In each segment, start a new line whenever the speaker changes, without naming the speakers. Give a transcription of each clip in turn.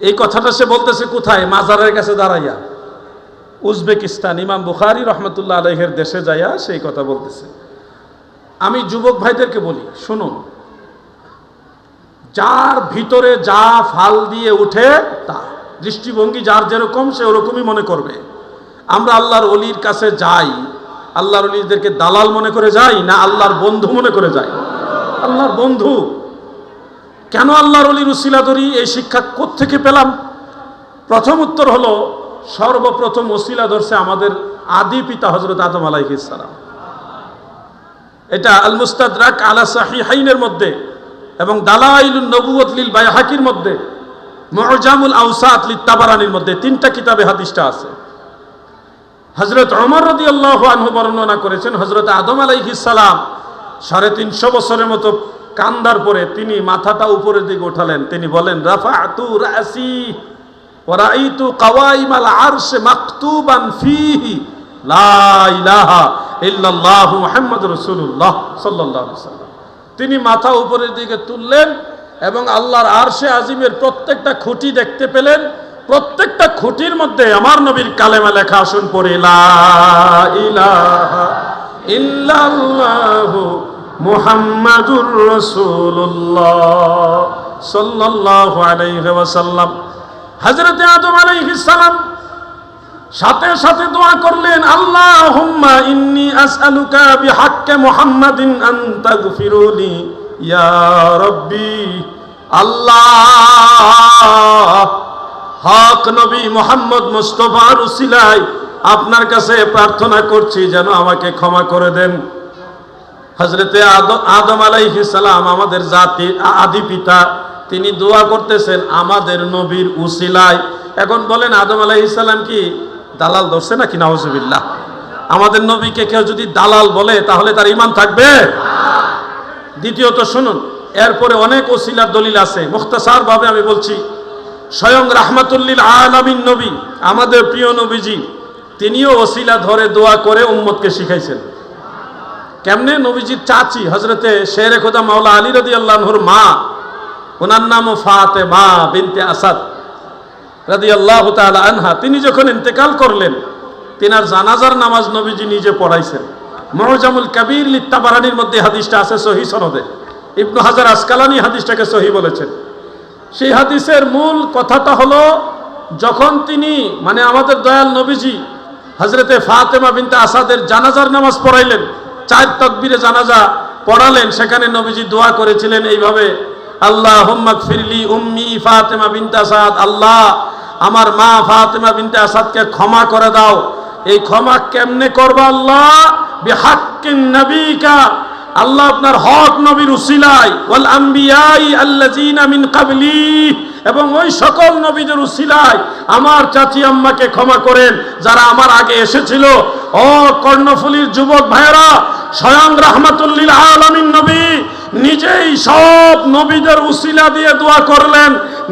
এই কথাটা সে বলতেছে কোথায়? মাজারের কাছে দাঁড়াইয়া। উজবেকিস্তান, ইমাম বুখারি রহমতুল্লাহ আলহের দেশে যাইয়া সেই কথা বলতেছে। আমি যুবক ভাইদেরকে বলি, শুনুন, যার ভিতরে যা ফাল দিয়ে উঠে তা, দৃষ্টিভঙ্গি যার যেরকম, সে ওরকমই মনে করবে। আমরা আল্লাহর অলির কাছে যাই, আল্লাহর অলিদেরকে দালাল মনে করে যাই, না আল্লাহর বন্ধু মনে করে যাই? আল্লাহর বন্ধু। কেন আল্লাহর অলির উসিলা ধরি? এই শিক্ষা থেকে পেলাম? প্রথম উত্তর হলো, সর্বপ্রথম ওসিলা ধরছে আমাদের আদি পিতা হজরত আদম আলাইহিসালাম এটা আল মুস্তাদরাক আলা সাহিহাইনের মধ্যে এবং দালাইলুন নবুয়ত লিল বাইহাকির মধ্যে মরজামুল আউসাত লিত তাবারানির মধ্যে তিনটা কিতাবে হাদিসটা আছে। হজরত ওমর আল্লাহ আনহু বর্ণনা করেছেন হজরত আদম আলাইহিস সালাম সাড়ে তিনশো বছরের মতো কান্দার পরে তিনি মাথাটা উপরের দিকে উঠালেন তিনি বলেন রাফাতু রাসি ওরাইতু কাওয়াইমাল আরশ মাকতুবান ফিহি। লা ইলাহা ইল্লাল্লাহু মুহাম্মাদুর রাসূলুল্লাহ সাল্লাল্লাহু আলাইহি সাল্লাম তিনি মাথা উপরের দিকে তুললেন এবং আল্লাহর আরশে আজিমের প্রত্যেকটা খুঁটি দেখতে পেলেন। প্রত্যেকটা খুঁটির মধ্যে আমার নবীর কালেমা লেখা, আসুন পড়ে, লা ইলাহা ইল্লাল্লাহু মুহাম্মাদুর রাসূলুল্লাহ সাল্লাল্লাহু আলাইহি ওয়াসাল্লাম। হযরত আদম আলাইহিস সালাম সাথে সাথে দোয়া করলেন, আল্লাহুম্মা ইন্নী আসআলুকা বিহাক্কি মুহাম্মাদিন আন তাগফিরুলি ইয়া রাব্বি। আল্লাহ, হক নবী মোহাম্মদ মুস্তফার উসিলায় আপনার কাছে প্রার্থনা করছি যেন আমাকে ক্ষমা করে দেন। হজরতে আদম আলাইহি সালাম আমাদের জাতি আদি পিতা, তিনি দোয়া করতেছেন আমাদের নবীর উসিলায়। এখন বলেন, আদম আলাইহি সালাম কি দালাল ধরছে নাকি? নাউজুবিল্লাহ। আমাদের নবীকে কেউ যদি দালাল বলে, তাহলে তার ইমান থাকবে? দ্বিতীয়ত শুনুন, এরপরে অনেক ওসিলার দলিল আছে। মুখতাসার ভাবে আমি বলছি, স্বয়ং রাহমাতুল্লিল আলামিন নবী, আমাদের প্রিয় নবীজি, তিনিও ওসিলা ধরে দোয়া করে উম্মতকে শিখাইছেন। কেমনে নবীজির চাচি হজরতে শেরে খোদা মাওলা আলী রদি আল্লাহর মা, ওনার নামও ফাতে মা বিনতে আসাদ রাদি আল্লাহ আনহা, তিনি যখন ইন্তেকাল করলেন, তিনার জানাজার নামাজ নবীজি নিজে পড়াইছেন। মহজামুল কাবির লিত্তাবারানির মধ্যে হাদিসটা আছে সহি সনদে। ইবনু হাজার আসকালানি হাদিসটাকে সহি বলেছেন। সেই হাদিসের মূল কথাটা হলো, যখন তিনি মানে আমাদের দয়াল নবীজি হজরতে ফাতেমা বিনতে আসাদের জানাজার নামাজ পড়াইলেন চার তকবিরে জানাজা পড়ালেন, সেখানে নবীজি দোয়া করেছিলেন এইভাবে আল্লাহ হোম্মক ফিরলি উম্মি ফাতেমা বিনতে আসাদ। আল্লাহ, আমার মা ফাতেমা বিনতে আসাদকে ক্ষমা করে দাও। এই ক্ষমা কেমনে করবা আল্লাহ? বিহাক্কিন নবীকা। আল্লাহ আপনার হক নবীর উসিলাই ওয়াল আম্বিয়াই আল্লাযিনা মিন ক্বাবলি এবং ওই সকল নবীদের উসিলায়, আমার চাচি আম্মাকে ক্ষমা করেন, যারা আমার আগে এসেছিল। ও কর্ণফুলির যুবক ভাইয়েরা, স্বয়ং রাহমাতুল্লিল আলমিন নবী নিজেই সব নবীদের উসিলা দিয়ে দোয়া করলেন,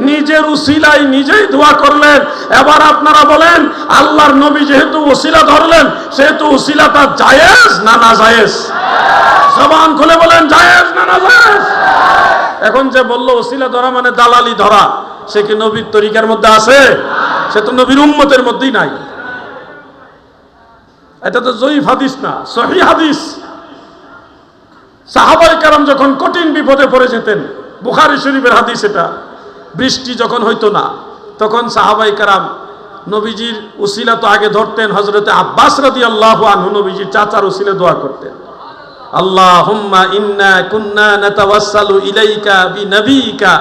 নিজের উসিলাই নিজেই দোয়া করলেন। এবার আপনারা বলেন, আল্লাহর নবী যেহেতু উসিলা ধরলেন, সেহেতু উসিলাটা জায়েজ না না জায়েজ? জবান খুলে বলেন, জায়েজ না না জায়েজ? এখন যে বলল ওসিলা ধরা মানে দালালি ধরা, সে কি নবীর তরিকার মধ্যে আছে? সে তো নবীর উম্মতের মধ্যেই নাই। এটা তো জয়ীফ হাদিস না, সহি হাদিস। সাহাবাই কারাম যখন কঠিন বিপদে পড়ে যেতেন, বুখারি শরীফের হাদিস এটা, বৃষ্টি যখন হইতো না, তখন সাহাবাই কারাম নবীজির উসিলা তো আগে ধরতেন হজরতে আব্বাস রাদি আল্লাহ আনহু নবীজির চাচার উসিলে দোয়া করতেন। আল্লাহ আল্লাহুম্মা ইন্না কুন্না নাতাওয়াসসালু ইলাইকা বিনবিকা।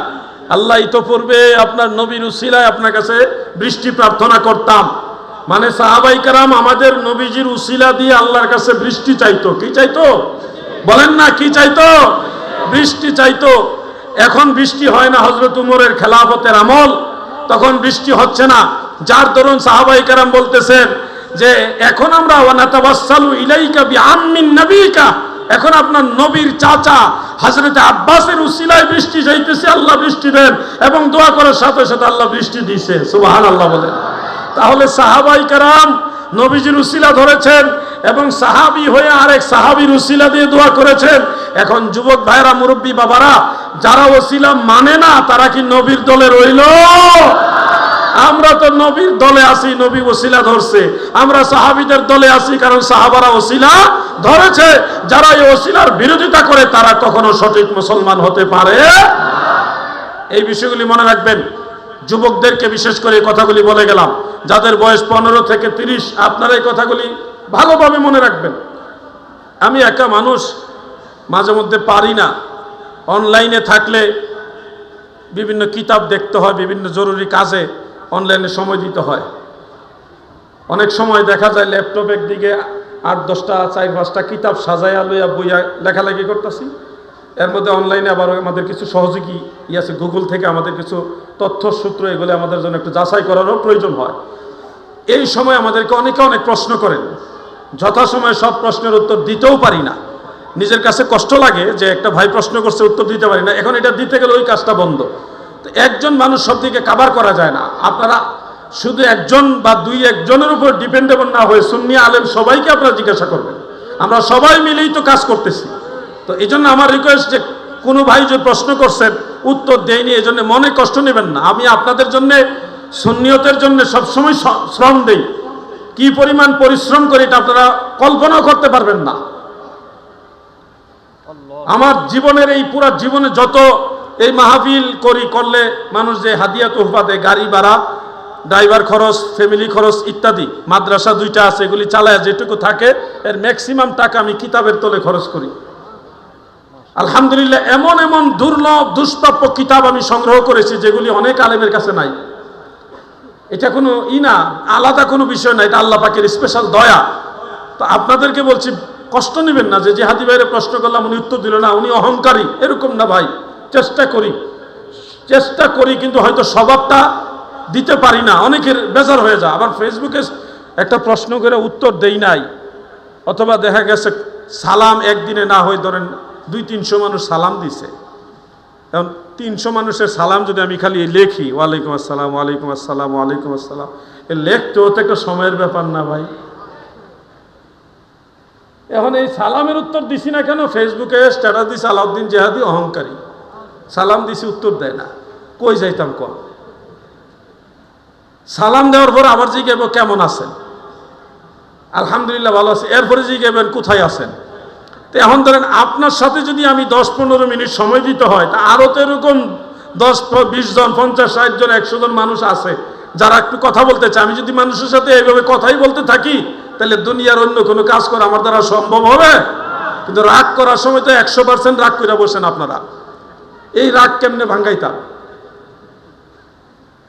আল্লাহ তো পূর্বে আপনার নবীর উসিলায় আপনার কাছে বৃষ্টি প্রার্থনা করতাম। মানে সাহাবাই কারাম আমাদের নবীজির উসিলা দিয়ে আল্লাহর কাছে বৃষ্টি চাইতো। কি চাইতো? বলেন না, কি চাইতো? বৃষ্টি চাইতো। এখন বৃষ্টি হয় না হজরত উমরের খেলাফতের আমল, তখন বৃষ্টি হচ্ছে না। যার দরুন সাহাবাই কারাম বলতেছেন যে, এখন আমরা নবিকা। এখন আপনার নবীর চাচা হাজরতে আব্বাসের উসিলায় বৃষ্টি চাইতেছে আল্লাহ বৃষ্টি দেন এবং দোয়া করার সাথে সাথে আল্লাহ বৃষ্টি দিছে। সুবাহান আল্লাহ বলেন। তাহলে সাহাবাই কারাম নবীজির উসিলা ধরেছেন এবং সাহাবি হয়ে আরেক সাহাবির উসিলা দিয়ে দোয়া করেছেন। এখন যুবক ভাইরা, মুরব্বী বাবারা, যারা ওসিলা মানে না, তারা কি নবীর দলে রইল? আমরা তো নবীর দলে আছি, নবী ওসিলা ধরছে। আমরা সাহাবিদের দলে আছি, কারণ সাহাবারা ওসিলা ধরেছে। যারা এই ওসিলার বিরোধিতা করে, তারা কখনো সঠিক মুসলমান হতে পারে এই বিষয়গুলি মনে রাখবেন। যুবকদেরকে বিশেষ করে কথাগুলি বলে গেলাম। যাদের বয়স পনেরো থেকে তিরিশ, আপনারা এই কথাগুলি ভালোভাবে মনে রাখবেন। আমি একা মানুষ, মাঝে মধ্যে পারি না। অনলাইনে থাকলে বিভিন্ন কিতাব দেখতে হয়, বিভিন্ন জরুরি কাজে অনলাইনে সময় দিতে হয়। অনেক সময় দেখা যায় ল্যাপটপের দিকে আট দশটা, চার পাঁচটা কিতাব সাজাইয়া লইয়া বইয়া লেখালেখি করতেছি। এর মধ্যে অনলাইনে আবার আমাদের কিছু সহযোগী ই আছে গুগল থেকে আমাদের কিছু তথ্য, সূত্র, এগুলো আমাদের জন্য একটু যাচাই করারও প্রয়োজন হয়। এই সময় আমাদেরকে অনেকে অনেক প্রশ্ন করেন। যথাসময়ে সব প্রশ্নের উত্তর দিতেও পারি না। নিজের কাছে কষ্ট লাগে যে একটা ভাই প্রশ্ন করছে, উত্তর দিতে পারি না। এখন এটা দিতে গেলে ওই কাজটা বন্ধ। তো একজন মানুষ সব দিকে কাবার করা যায় না। আপনারা শুধু একজন বা দুই একজনের উপর ডিপেন্ডেবল না হয়ে সুন্নি আলেম সবাইকে আপনারা জিজ্ঞাসা করবেন। আমরা সবাই মিলেই তো কাজ করতেছি। তো এই জন্য আমার রিকোয়েস্ট যে কোনো ভাই যে প্রশ্ন করছেন উত্তর দেয়নি এই জন্য মনে কষ্ট নেবেন না। আমি আপনাদের জন্য সুন্নিয়তের জন্য সবসময় শ্রম দেই। কি পরিমাণ পরিশ্রম করি এটা আপনারা কল্পনাও করতে পারবেন না। আমার জীবনের এই পুরো জীবনে যত এই মাহফিল করি করলে মানুষ যে হাদিয়া তোহফা দেয় গাড়ি ভাড়া ড্রাইভার খরচ ফ্যামিলি খরচ ইত্যাদি মাদ্রাসা দুইটা আছে এগুলি চালায় যেটুকু থাকে এর ম্যাক্সিমাম টাকা আমি কিতাবের তলে খরচ করি। আলহামদুলিল্লাহ, এমন এমন দুর্লভ, দুষ্প্রাপ্য কিতাব আমি সংগ্রহ করেছি যেগুলি অনেক আলেমের কাছে নাই। এটা কোনো ই না, আলাদা কোনো বিষয় না, এটা আল্লাহ পাকের স্পেশাল দয়া। তো আপনাদেরকে বলছি, কষ্ট নেবেন না, যে জেহাদি ভাইয়ের প্রশ্ন করলাম, উনি উত্তর দিল না, উনি অহংকারী, এরকম না ভাই। চেষ্টা করি। চেষ্টা করি, কিন্তু হয়তো স্বভাবটা দিতে পারি না, অনেকের বেজার হয়ে যায়। আবার ফেসবুকে একটা প্রশ্ন করে উত্তর দেই নাই, অথবা দেখা গেছে সালাম একদিনে না হয়ে ধরেন দুই তিনশো মানুষ সালাম দিছে। এখন তিনশো মানুষের সালাম যদি আমি খালি লেখি, ওয়ালাইকুম আসসালাম ওয়ালাইকুম আসসালাম ওয়ালাইকুম আসসালাম, এ লেখতেও তো একটা সময়ের ব্যাপার না ভাই। এখন এই সালামের উত্তর দিছি না কেন? ফেসবুকে স্ট্যাটাস দিছি আলাউদ্দিন জেহাদি অহংকারী। সালাম দিছি উত্তর দেয় না। কই যাইতাম কম সালাম দেওয়ার পর আবার জিজ্ঞাসা কেমন আছেন? আলহামদুলিল্লাহ ভালো আছে। এরপরে জিজ্ঞাসেন কোথায় আছেন? তো এখন ধরেন আপনার সাথে যদি আমি দশ পনেরো মিনিট সময় দিতে হয়, তা আরও তো এরকম দশ বিশ জন, পঞ্চাশ, ষাট জন, একশো জন মানুষ আছে, যারা একটু কথা বলতে চায়। আমি যদি মানুষের সাথে এইভাবে কথাই বলতে থাকি, তাহলে দুনিয়ার অন্য কোনো কাজ করা আমার দ্বারা সম্ভব হবে? কিন্তু রাগ করার সময় তো একশো পার্সেন্ট রাগ করে বসেন আপনারা। এই রাগ কেমনে ভাঙ্গাইতাম?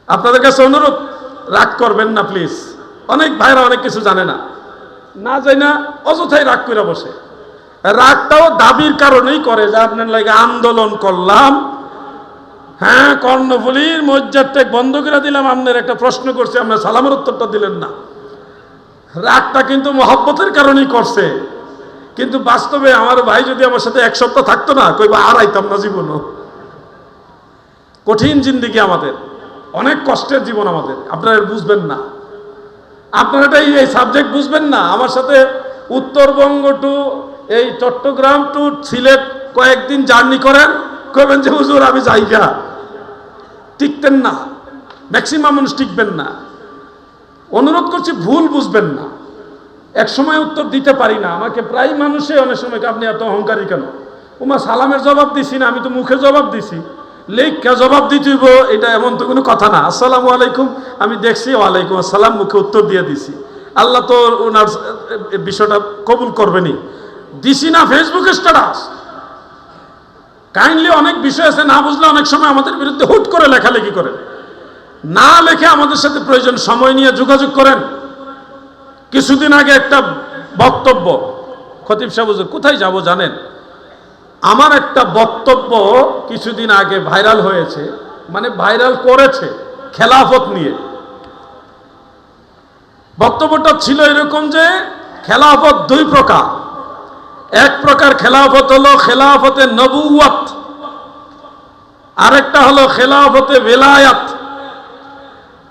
আপনাদের কাছে অনুরোধ, রাগ করবেন না প্লিজ অনেক ভাইরা অনেক কিছু জানে না। না যাই না অযথাই রাগ করে বসে। রাগটাও দাবির কারণেই করে যে আপনার লাগে আন্দোলন করলাম। হ্যাঁ কর্ণফুলির মজ্জারটা বন্ধ করে দিলাম, আপনার একটা প্রশ্ন করছে, আপনার সালামের উত্তরটা দিলেন না। রাগটা কিন্তু মহব্বতের কারণেই করছে। কিন্তু বাস্তবে আমার ভাই যদি আমার সাথে এক সপ্তাহ থাকতো না, কইবা আর আইতাম না জীবনও। কঠিন জিন্দিগি আমাদের, অনেক কষ্টের জীবন আমাদের, আপনারা বুঝবেন না। আপনারা এই সাবজেক্ট বুঝবেন না, আমার সাথে উত্তরবঙ্গ টু এই চট্টগ্রাম টু সিলেট কয়েকদিন জার্নি করেন কবেন যে, হুজুর, আমি যাইগা টিকতেন না। ম্যাক্সিমাম মানুষ টিকবেন না। অনুরোধ করছি, ভুল বুঝবেন না। এক সময় উত্তর দিতে পারি না। আমাকে প্রায় মানুষে অনেক সময় আপনি এত অহংকারী কেন? উমা, সালামের জবাব দিছি না, আমি তো মুখে জবাব দিছি। লেখা জবাব দিতেইব এটা এমন তো কোনো কথা না। আসসালামু আলাইকুম। আমি দেখছি, ওয়ালাইকুম আসসালাম, মুখে উত্তর দিয়ে দিছি। আল্লাহ তো ওনার বিষয়টা কবুল করবেনি দিছি না ফেসবুকে স্ট্যাটাস কাইন্ডলি অনেক বিষয় আছে, না বুঝলে অনেক সময় আমাদের বিরুদ্ধে হুট করে লেখালেখি করেন না লেখে আমাদের সাথে প্রয়োজন সময় নিয়ে যোগাযোগ করেন। কিছুদিন আগে একটা বক্তব্য, খতিব সাহেব কোথায় যাব জানেন? আমার একটা বক্তব্য কিছুদিন আগে ভাইরাল হয়েছে মানে ভাইরাল করেছে খেলাফত নিয়ে। বক্তব্যটা ছিল এরকম যে, খেলাফত দুই প্রকার। এক প্রকার খেলাফত হলো খেলাফতে নবুয়াত আরেকটা হলো খেলাফতে বেলায়াত।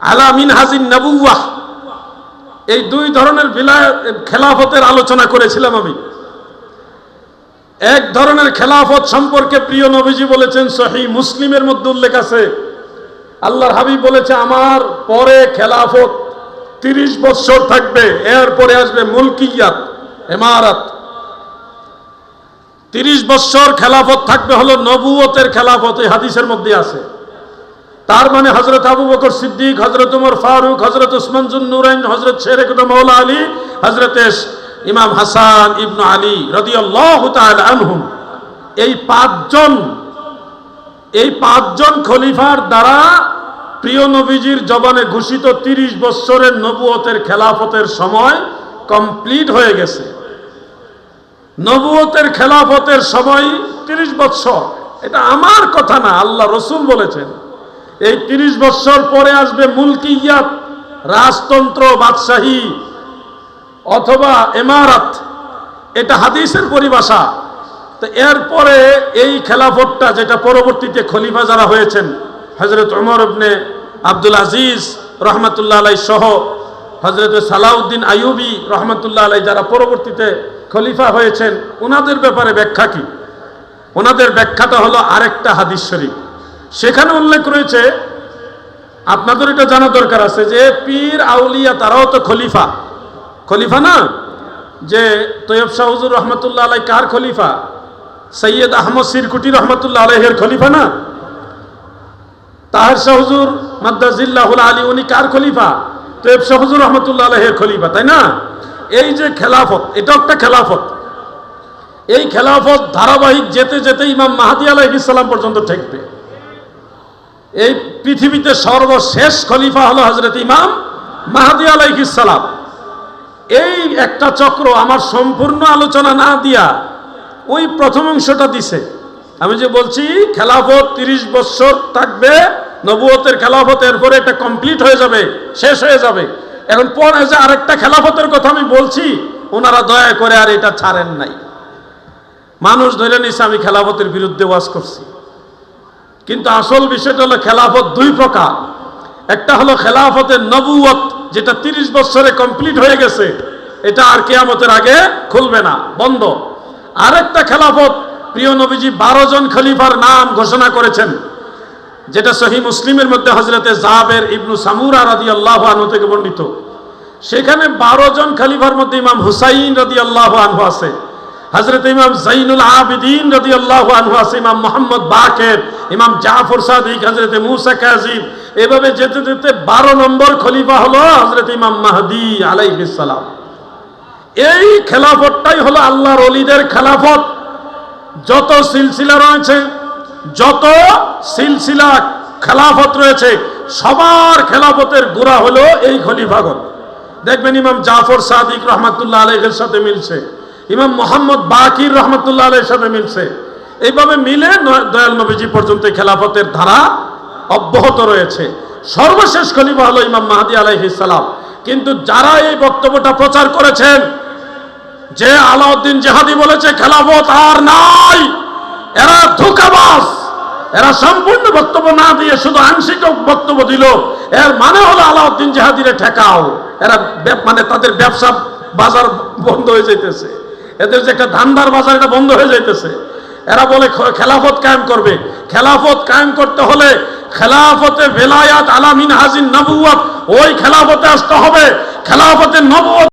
আলা মিনহাজিন নবুয়া এই দুই ধরনের খেলাফতের আলোচনা করেছিলাম আমি। এক ধরনের খেলাফত সম্পর্কে প্রিয় নবীজি বলেছেন সহি মুসলিমের মধ্যে উল্লেখ আছে। আল্লাহর হাবিব বলেছে, আমার পরে খেলাফত তিরিশ বছর থাকবে, এরপরে আসবে মুলকিয়াত এমারাত তিরিশ বছর খেলাফত থাকবে হলো নবুয়তের খেলাফত, এই হাদিসের মধ্যে আছে। তার মানে হজরত আবু বকর সিদ্দিক হজরত উমর ফারুক হজরত উসমান জুন্নুরাইন হজরত শেরেক মৌলা আলী হজরত ইমাম হাসান ইবনু আলী তাআলা আনহুম। এই পাঁচজন এই পাঁচজন খলিফার দ্বারা প্রিয় নবীজির জবানে ঘোষিত তিরিশ বৎসরের নবুয়তের খেলাফতের সময় কমপ্লিট হয়ে গেছে। নবুয়তের খেলাফতের সময় তিরিশ বৎসর। এটা আমার কথা না, আল্লাহ রসুল বলেছেন। এই তিরিশ বৎসর পরে আসবে মুলকিয়াত, রাজতন্ত্র, বাদশাহী অথবা এমারাত। এটা হাদিসের পরিভাষা। তো এরপরে এই খেলাফতটা যেটা পরবর্তীতে খলিফা যারা হয়েছেন হজরত ওমর ইবনে আব্দুল আজিজ রহমতুল্লাহ আলাই সহ হজরত সালাউদ্দিন আইয়ুবি রহমতুল্লাহ আলাই যারা পরবর্তীতে খলিফা হয়েছেন, ওনাদের ব্যাপারে ব্যাখ্যা কি? ওনাদের ব্যাখ্যাটা হলো আরেকটা হাদিস শরীফ। সেখানে উল্লেখ রয়েছে, আপনাদের এটা জানা দরকার আছে যে পীর আউলিয়া তারাও তো খলিফা। খলিফা না? যে তৈয়ব শাহ হুজুর রহমতুল্লাহ আলাই কার খলিফা? সৈয়দ আহমদ সিরকুটি রহমতুল্লাহ আলাইহের খলিফা না? তাহার শাহ হুজুর মাদ্দাজিল্লাহুল আলী, উনি কার খলিফা? তৈয়ব শাহজুর হুজুর রহমতুল্লাহ আলাইহের খলিফা, তাই না? এই যে খেলাফত এটা একটা খেলাফত। এই খেলাফত ধারাবাহিক যেতে যেতে ইমাম মাহাদি আলাইহিস সালাম পর্যন্ত ঠেকবে। এই পৃথিবীতে সর্বশেষ খলিফা হলো হজরত ইমাম মাহাদি আলাইহিস সালাম। এই একটা চক্র আমার সম্পূর্ণ আলোচনা না দিয়া ওই প্রথম অংশটা দিছে। আমি যে বলছি, খেলাফত তিরিশ বছর থাকবে, নবুয়তের খেলাফত, এরপরে এটা কমপ্লিট হয়ে যাবে, শেষ হয়ে যাবে। এখন পরে যে আরেকটা খেলাফতের কথা আমি বলছি, ওনারা দয়া করে আর এটা ছাড়েন নাই। মানুষ ধরে নিছে, আমি খেলাফতের বিরুদ্ধে ওয়াজ করছি। কিন্তু আসল বিষয়টা হলো খেলাফত দুই প্রকার। একটা হলো খেলাফতের নবুয়ত যেটা তিরিশ বছরে কমপ্লিট হয়ে গেছে, এটা আর কেয়ামতের আগে খুলবে না, বন্ধ। আরেকটা খেলাফত, প্রিয় নবীজি, বারো জন খলিফার নাম ঘোষণা করেছেন। যেটা সহি মুসলিমের মধ্যে হজরতে জাবের ইবনু সামুরা রাদি আল্লাহ আনহু থেকে বর্ণিত। সেখানে বারো জন খলিফার মধ্যে ইমাম হুসাইন রদি আল্লাহ আনহু আছে হজরত ইমাম জাইনুল আবিদিন রদি আল্লাহ আনহু আছে, ইমাম মোহাম্মদ বাকের, ইমাম জাফর সাদিক হজরত মুসা কাজিম এভাবে যেতে যেতে বারো নম্বর খলিফা হলো হজরত ইমাম মাহদি আলাইহিস সালাম। এই খেলাফতটাই হলো আল্লাহর অলিদের খেলাফত। যত সিলসিলা রয়েছে যত সিলসিলা খেলাফত রয়েছে, সবার খেলাফতের গোড়া হলো এই খলিফাগণ। দেখবেন ইমাম জাফর সাদিক রহমতুল্লাহ আলহের সাথে মিলছে, ইমাম মোহাম্মদ বাকির রহমতুল্লাহ আলহের সাথে মিলছে। এইভাবে মিলে দয়াল নবীজি পর্যন্ত খেলাফতের ধারা অব্যাহত রয়েছে। সর্বশেষ খলিফা হলো ইমাম মাহাদি আলাইহিস সালাম। কিন্তু যারা এই বক্তব্যটা প্রচার করেছেন, যে আলাউদ্দিন জেহাদি বলেছে, খেলাফত আর নাই। এরা ধোকাবাজ। এরা সম্পূর্ণ বক্তব্য না দিয়ে শুধু আংশিক বক্তব্য দিল। এর মানে হলো আলাউদ্দিন জেহাদিরে ঠেকাও। এরা মানে তাদের ব্যবসা বাজার বন্ধ হয়ে যাইতেছে। এদের যে একটা ধান্দার বাজার, এটা বন্ধ হয়ে যাইতেছে। এরা বলে খেলাফত কায়েম করবে। খেলাফত কায়েম করতে হলে খেলাফতে বেলায়াত আলামিন হাজিন নবুয়াত ওই খেলাফতে আসতে হবে। খেলাফতে নবুয়াত